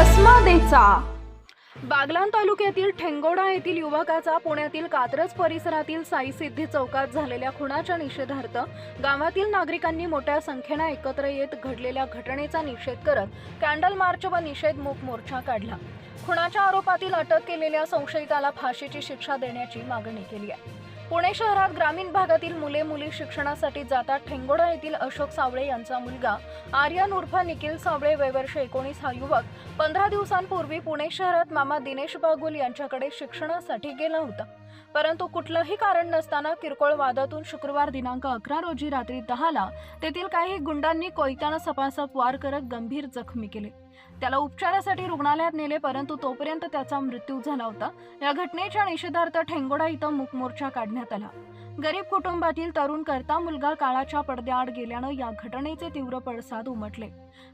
मोर्चा बागलान तालुक्यातील ठेंगोडा येथील युवकाचा पुण्यातील कात्रज परिसरातील साई सिद्धी चौकात झालेल्या खुनाच्या निषेधार्थ गावातील नागरिकांनी मोठ्या संख्येनं एकत्र येत घडलेल्या घटनेचा निषेध करत कॅन्डल मार्च व निषेध मूक मोर्चा काढला. खुनाच्या आरोपातील अटक केलेल्या संशयिताला फाशीची शिक्षा देण्याची मागणी केली आहे. पुणे शहरात ग्रामीण भागातील मुले मुली शिक्षणासाठी जातात. ठेंगोडा येथील अशोक सावळे यांचा मुलगा आर्यन उर्फ निखिल सावळे वयवर्ष एकोणीस हा युवक पंधरा दिवसांपूर्वी पुणे शहरात मामा दिनेश बागुल यांच्याकडे शिक्षणासाठी गेला होता. परंतु कुठलंही कारण नसताना किरकोळ वादातून शुक्रवार दिनांक अकरा रोजी रात्री दहाला तेथील काही गुंडांनी कोयत्यानं सपासप वार करत गंभीर जखमी केले. त्याला उपचारासाठी रुग्णालयात नेले परंतु तोपर्यंत त्याचा मृत्यू झाला होता. या घटनेच्या निषेधार्थ ठेंगोडा इथं मूक मोर्चा काढण्यात आला. गरीब कुटुंबातील तरुण करता मुलगा काळाच्या पडद्याआड गेल्यानं या घटनेचे तीव्र पडसाद उमटले.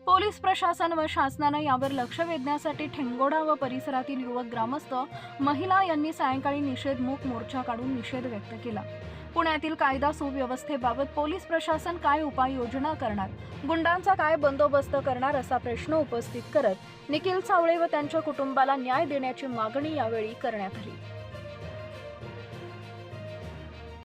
पोलीस प्रशासन व शासनानं यावर लक्ष वेधण्यासाठी ठेंगोडा व परिसरातील युवक ग्रामस्थ महिला यांनी सायंकाळी निषेध मूक मोर्चा काढून निषेध व्यक्त केला. पुण्यातील कायदा सुव्यवस्थेबाबत पोलीस प्रशासन काय उपाययोजना करणार? गुंडांचा काय बंदोबस्त करणार असा प्रश्न उपस्थित करत निखिल सावळे व त्यांच्या कुटुंबाला न्याय देण्याची मागणी यावेळी करण्यात आली.